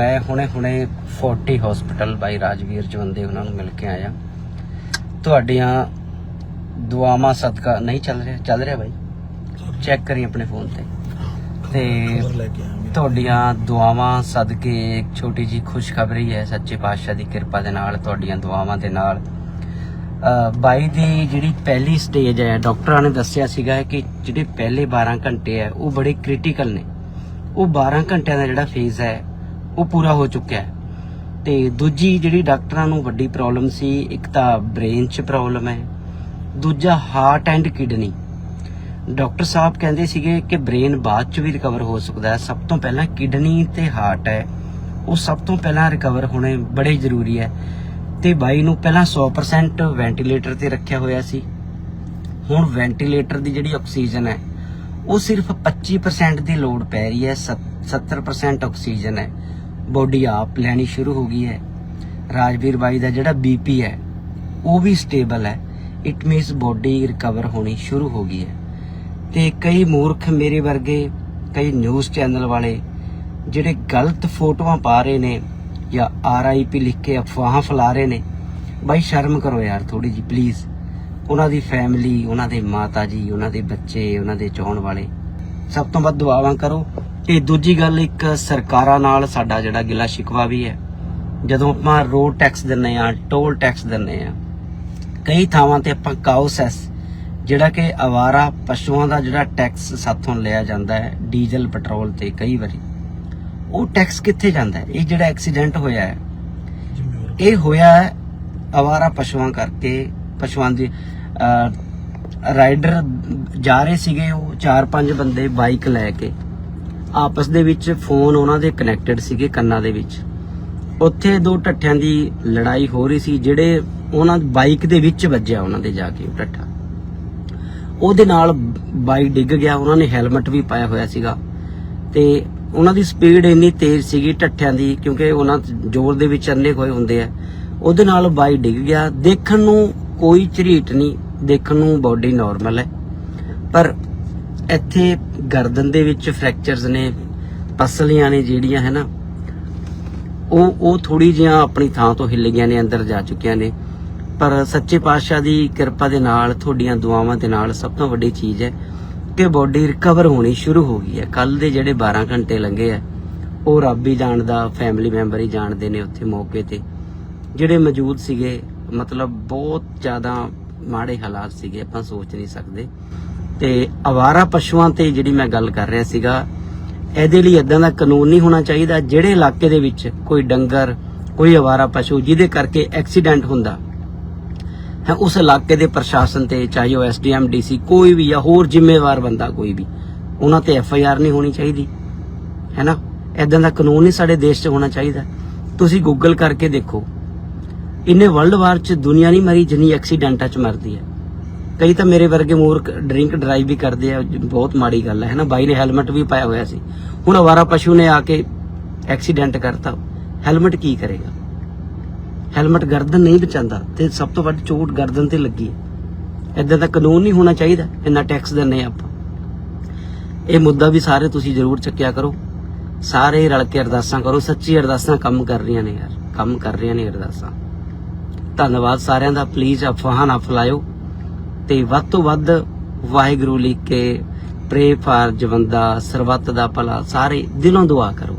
ਮੈਂ ਹੁਣੇ-ਹੁਣੇ 40 ਹਸਪੀਟਲ ਬਾਈ ਰਾਜਵੀਰ ਜਵੰਦੇ ਉਹਨਾਂ ਨੂੰ ਮਿਲ ਕੇ ਆਇਆ। ਤੁਹਾਡੀਆਂ ਦੁਆਵਾਂ ਸਦਕਾ ਨਹੀਂ ਚੱਲ ਰਿਹਾ ਚੱਲ ਰਿਹਾ ਬਾਈ? ਚੈੱਕ ਕਰੀ ਆਪਣੇ ਫੋਨ ਤੇ। ਤੇ ਤੁਹਾਡੀਆਂ ਦੁਆਵਾਂ ਸਦਕੇ ਇੱਕ ਛੋਟੀ ਜੀ ਖੁਸ਼ਖਬਰੀ ਹੈ ਸੱਚੇ ਪਾਤਸ਼ਾਹ ਦੀ ਕਿਰਪਾ ਦੇ ਨਾਲ ਤੁਹਾਡੀਆਂ ਦੁਆਵਾਂ ਦੇ ਨਾਲ। ਬਾਈ ਦੀ ਜਿਹੜੀ ਪਹਿਲੀ ਸਟੇਜ ਹੈ ਡਾਕਟਰਾਂ ਨੇ ਦੱਸਿਆ ਸੀਗਾ ਕਿ ਜਿਹੜੇ ਪਹਿਲੇ 12 ਘੰਟੇ ਹੈ ਉਹ ਬੜੇ ਕ੍ਰਿਟੀਕਲ ਨੇ। ਉਹ 12 ਘੰਟਿਆਂ ਦਾ ਜਿਹੜਾ ਫੇਜ਼ ਹੈ ਉਹ ਪੂਰਾ ਹੋ ਚੁੱਕਿਆ ਹੈ। ਤੇ ਦੂਜੀ ਜਿਹੜੀ ਡਾਕਟਰਾਂ ਨੂੰ ਵੱਡੀ ਪ੍ਰੋਬਲਮ ਸੀ, ਇੱਕ ਤਾਂ ਬ੍ਰੇਨ 'ਚ ਪ੍ਰੋਬਲਮ ਹੈ, ਦੂਜਾ ਹਾਰਟ ਐਂਡ ਕਿਡਨੀ ਡਾਕਟਰ ਸਾਹਿਬ ਕਹਿੰਦੇ ਸੀਗੇ ਕਿ ਬ੍ਰੇਨ ਬਾਅਦ 'ਚ ਵੀ ਰਿਕਵਰ ਹੋ ਸਕਦਾ ਹੈ। ਸਭ ਤੋਂ ਪਹਿਲਾਂ ਕਿਡਨੀ ਤੇ ਹਾਰਟ ਹੈ। ਉਹ ਸਭ ਤੋਂ ਪਹਿਲਾਂ ਰਿਕਵਰ ਹੋਣੇ ਬੜੇ ਜ਼ਰੂਰੀ ਹੈ। ਤੇ ਬਾਈ ਨੂੰ ਪਹਿਲਾਂ 100% ਵੈਂਟੀਲੇਟਰ ਤੇ ਰੱਖਿਆ ਹੋਇਆ ਸੀ। ਹੁਣ ਵੈਂਟੀਲੇਟਰ ਦੀ ਜਿਹੜੀ ਆਕਸੀਜਨ ਹੈ, ਉਹ ਸਿਰਫ 25% ਦੀ ਲੋਡ ਪੈ ਰਹੀ ਹੈ। ਸੱਤ- 70% ਆਕਸੀਜਨ ਹੈ। ਬੋਡੀ ਆਪ ਲੈਣੀ ਸ਼ੁਰੂ ਹੋ ਗਈ ਹੈ। ਰਾਜਵੀਰ ਬਾਈ ਦਾ ਜਿਹੜਾ ਬੀਪੀ ਹੈ, ਉਹ ਵੀ ਸਟੇਬਲ ਹੈ। ਇਟ ਮੀਨਸ ਬੋਡੀ ਰਿਕਵਰ ਹੋਣੀ ਸ਼ੁਰੂ ਹੋ ਗਈ ਹੈ। ਤੇ ਕਈ ਮੂਰਖ ਮੇਰੇ ਵਰਗੇ, ਕਈ ਨਿਊਜ਼ ਚੈਨਲ ਵਾਲੇ ਜਿਹੜੇ ਗਲਤ ਫੋਟੋਆਂ ਪਾ ਰਹੇ ਨੇ ਜਾਂ ਆਰਆਈਪੀ ਲਿਖ ਕੇ ਅਫਵਾਹਾਂ ਫੈਲਾ ਰਹੇ ਨੇ, ਬਾਈ ਸ਼ਰਮ ਕਰੋ ਯਾਰ ਥੋੜੀ ਜੀ ਪਲੀਜ਼ ਉਹਨਾਂ ਦੀ ਫੈਮਿਲੀ ਉਹਨਾਂ ਦੇ ਮਾਤਾ ਜੀ, ਉਹਨਾਂ ਦੇ ਬੱਚੇ, ਉਹਨਾਂ ਦੇ ਚਾਹਣ ਵਾਲੇ। ਸਭ ਤੋਂ ਵੱਧ ਦੁਆਵਾਂ ਕਰੋ। ਤੇ ਦੂਜੀ ਗੱਲ ਇੱਕ ਸਰਕਾਰਾਂ ਨਾਲ ਸਾਡਾ ਜਿਹੜਾ ਗਿਲਾ ਸ਼ਿਕਵਾ ਵੀ ਹੈ। ਜਦੋਂ ਆਪਾਂ ਰੋਡ ਟੈਕਸ ਦਿੰਨੇ ਆ ਟੋਲ ਟੈਕਸ ਦਿੰਨੇ ਆ ਕਈ ਥਾਵਾਂ ਤੇ ਆਪਾਂ ਕਾਓ ਸੈਸ, ਜਿਹੜਾ ਕਿ ਆਵਾਰਾ ਪਸ਼ੂਆਂ ਦਾ ਜਿਹੜਾ ਟੈਕਸ ਸਾਥੋਂ ਲਿਆ ਜਾਂਦਾ ਹੈ ਡੀਜ਼ਲ ਪੈਟਰੋਲ ਤੇ ਕਈ ਵਾਰੀ। ਉਹ ਟੈਕਸ ਕਿੱਥੇ ਜਾਂਦਾ ਹੈ? ਇਹ ਜਿਹੜਾ ਐਕਸੀਡੈਂਟ ਹੋਇਆ ਹੈ, ਇਹ ਹੋਇਆ ਹੈ ਆਵਾਰਾ ਪਸ਼ੂਆਂ ਕਰਕੇ, ਪਸ਼ੂਆਂ ਦੀ ਰਾਈਡਰ ਜਾ ਰਹੇ ਸੀਗੇ ਉਹ ਚਾਰ ਪੰਜ ਬੰਦੇ ਬਾਈਕ ਲੈ ਕੇ। ਆਪਸ ਦੇ ਵਿੱਚ ਫੋਨ ਉਹਨਾਂ ਦੇ ਕਨੈਕਟਡ ਸੀਗੇ ਕੰਨਾਂ ਦੇ ਵਿੱਚ। ਉੱਥੇ ਦੋ ਠੱਠਿਆਂ ਦੀ ਲੜਾਈ ਹੋ ਰਹੀ ਸੀ, ਜਿਹੜੇ ਉਹਨਾਂ ਬਾਈਕ ਦੇ ਵਿੱਚ ਵੱਜਿਆ ਉਹਨਾਂ ਦੇ ਜਾ ਕੇ ਉਹ ਠੱਠਾ ਉਹਦੇ ਨਾਲ ਬਾਈਕ ਡਿੱਗ ਗਿਆ, ਉਹਨਾਂ ਨੇ ਹੈਲਮਟ ਵੀ ਪਾਇਆ ਹੋਇਆ ਸੀਗਾ ਤੇ ਉਹਨਾਂ ਦੀ ਸਪੀਡ ਇੰਨੀ ਤੇਜ਼ ਸੀਗੀ ਠੱਠਿਆਂ ਦੀ, ਕਿਉਂਕਿ ਉਹਨਾਂ ਜ਼ੋਰ ਦੇ ਵਿੱਚ ਅੰਨੇ ਹੋਏ ਹੁੰਦੇ ਆ। ਉਹਦੇ ਨਾਲ ਬਾਈਕ ਡਿੱਗ ਗਿਆ। ਦੇਖਣ ਨੂੰ ਕੋਈ ਝਰੀਟ ਨਹੀਂ, ਦੇਖਣ ਨੂੰ ਬਾਡੀ ਨਾਰਮਲ ਹੈ। ਪਰ ਇੱਥੇ ਗਰਦਨ ਦੇ ਵਿੱਚ ਫ੍ਰੈਕਚਰਸ ਨੇ, ਪਸਲੀਆਂ ਨੇ ਜਿਹੜੀਆਂ, ਹੈ ਨਾ, ਉਹ ਉਹ ਥੋੜੀ ਜਿਹੀਆਂ ਆਪਣੀ ਥਾਂ ਤੋਂ ਹਿੱਲ ਗਈਆਂ ਨੇ, ਅੰਦਰ ਜਾ ਚੁੱਕੀਆਂ ਨੇ। ਪਰ ਸੱਚੇ ਪਾਤਸ਼ਾਹ ਦੀ ਕਿਰਪਾ ਦੇ ਨਾਲ, ਤੁਹਾਡੀਆਂ ਦੁਆਵਾਂ ਦੇ ਨਾਲ ਸਭ ਤੋਂ ਵੱਡੀ ਚੀਜ਼ ਹੈ ਕਿ ਬਾਡੀ ਰਿਕਵਰ ਹੋਣੀ ਸ਼ੁਰੂ ਹੋ ਗਈ ਹੈ। ਕੱਲ ਦੇ ਜਿਹੜੇ 12 ਘੰਟੇ ਲੰਘੇ ਆ, ਉਹ ਰੱਬ ਹੀ ਜਾਣਦਾ ਫੈਮਿਲੀ ਮੈਂਬਰ ਹੀ ਜਾਣਦੇ ਨੇ ਉੱਥੇ ਮੌਕੇ ਤੇ। ਜਿਹੜੇ ਮੌਜੂਦ ਸੀਗੇ, ਮਤਲਬ ਬਹੁਤ ਜ਼ਿਆਦਾ ਮਾੜੇ ਹਾਲਾਤ ਸੀਗੇ, ਆਪਾਂ ਸੋਚ ਨਹੀਂ ਸਕਦੇ। ਤੇ ਆਵਾਰਾ ਪਸ਼ੂਆਂ ਤੇ ਜਿਹੜੀ ਮੈਂ ਗੱਲ ਕਰ ਰਿਹਾ ਸੀਗਾ, ਇਹਦੇ ਲਈ ਇਦਾਂ ਦਾ ਕਾਨੂੰਨ ਨਹੀਂ ਹੋਣਾ ਚਾਹੀਦਾ ਜਿਹੜੇ ਇਲਾਕੇ ਦੇ ਵਿੱਚ ਕੋਈ ਡੰਗਰ, ਕੋਈ ਆਵਾਰਾ ਪਸ਼ੂ ਜਿਹਦੇ ਕਰਕੇ ਐਕਸੀਡੈਂਟ ਹੁੰਦਾ। ਹੈ ਉਸ ਇਲਾਕੇ ਦੇ ਪ੍ਰਸ਼ਾਸਨ ਤੇ, ਚਾਹੇ ਉਹ ਐਸਡੀਐਮ ਡੀਸੀ ਕੋਈ ਵੀ ਜਾਂ ਹੋਰ ਜ਼ਿੰਮੇਵਾਰ ਬੰਦਾ ਕੋਈ ਵੀ, ਉਹਨਾਂ ਤੇ ਐਫ ਆਈ ਆਰ ਨਹੀਂ ਹੋਣੀ ਚਾਹੀਦੀ। ਹੈ ਨਾ? ਇਦਾਂ ਦਾ ਕਾਨੂੰਨ ਨਹੀਂ ਸਾਡੇ ਦੇਸ਼ 'ਚ ਹੋਣਾ ਚਾਹੀਦਾ। ਤੁਸੀਂ ਗੂਗਲ ਕਰਕੇ ਦੇਖੋ। ਇੰਨੇ ਵਰਲਡ ਵਾਰ 'ਚ ਦੁਨੀਆ ਨਹੀਂ ਮਰੀ ਜਿੰਨੀ ਐਕਸੀਡੈਂਟਾਂ 'ਚ ਮਰਦੀ ਹੈ। ਕਈ ਤਾਂ ਮੇਰੇ ਵਰਗੇ ਮੂਰਖ ਡਰਿੰਕ ਡਰਾਈਵ ਵੀ ਕਰਦੇ ਆ, ਬਹੁਤ ਮਾੜੀ ਗੱਲ ਹੈ ਨਾ ਬਾਈ ਨੇ ਹੈਲਮਟ ਵੀ ਪਾਇਆ ਹੋਇਆ ਸੀ। ਹੁਣ ਅਵਾਰਾ ਪਸ਼ੂ ਨੇ ਆ ਕੇ ਐਕਸੀਡੈਂਟ ਕਰਤਾ। ਹੈਲਮਟ ਕੀ ਕਰੇਗਾ? ਹੈਲਮਟ ਗਰਦਨ ਨਹੀਂ ਬਚਾਉਂਦਾ ਤੇ ਸਭ ਤੋਂ ਵੱਧ ਚੋਟ ਗਰਦਨ ਤੇ ਲੱਗੀ ਹੈ। ਦਾ ਕਾਨੂੰਨ ਨਹੀਂ ਹੋਣਾ ਚਾਹੀਦਾ, ਇੰਨਾ ਟੈਕਸ ਦਿੰਨੇ ਆਪਾਂ। ਇਹ ਮੁੱਦਾ ਵੀ ਸਾਰੇ ਤੁਸੀਂ ਜ਼ਰੂਰ ਚੱਕਿਆ ਕਰੋ। ਸਾਰੇ ਰਲ ਕੇ ਅਰਦਾਸਾਂ ਕਰੋ। ਸੱਚੀ ਅਰਦਾਸਾਂ ਕੰਮ ਕਰ ਰਹੀਆਂ ਨੇ ਯਾਰ। ਕੰਮ ਕਰ ਰਹੀਆਂ ਨੇ ਅਰਦਾਸਾਂ। ਧੰਨਵਾਦ ਸਾਰਿਆਂ ਦਾ। ਪਲੀਜ਼ ਅਫਵਾਹਾਂ ਨਾ ਫੈਲਾਇਓ। ਤੇ ਵੱਧ ਤੋਂ ਵੱਧ ਵਾਹਿਗੁਰੂ ਲਿਖ ਕੇ ਪ੍ਰੇ ਫਾਰ ਜਵੰਦਾ ਸਰਬੱਤ ਦਾ ਭਲਾ, ਸਾਰੇ ਦਿਲੋਂ ਦੁਆ ਕਰੋ।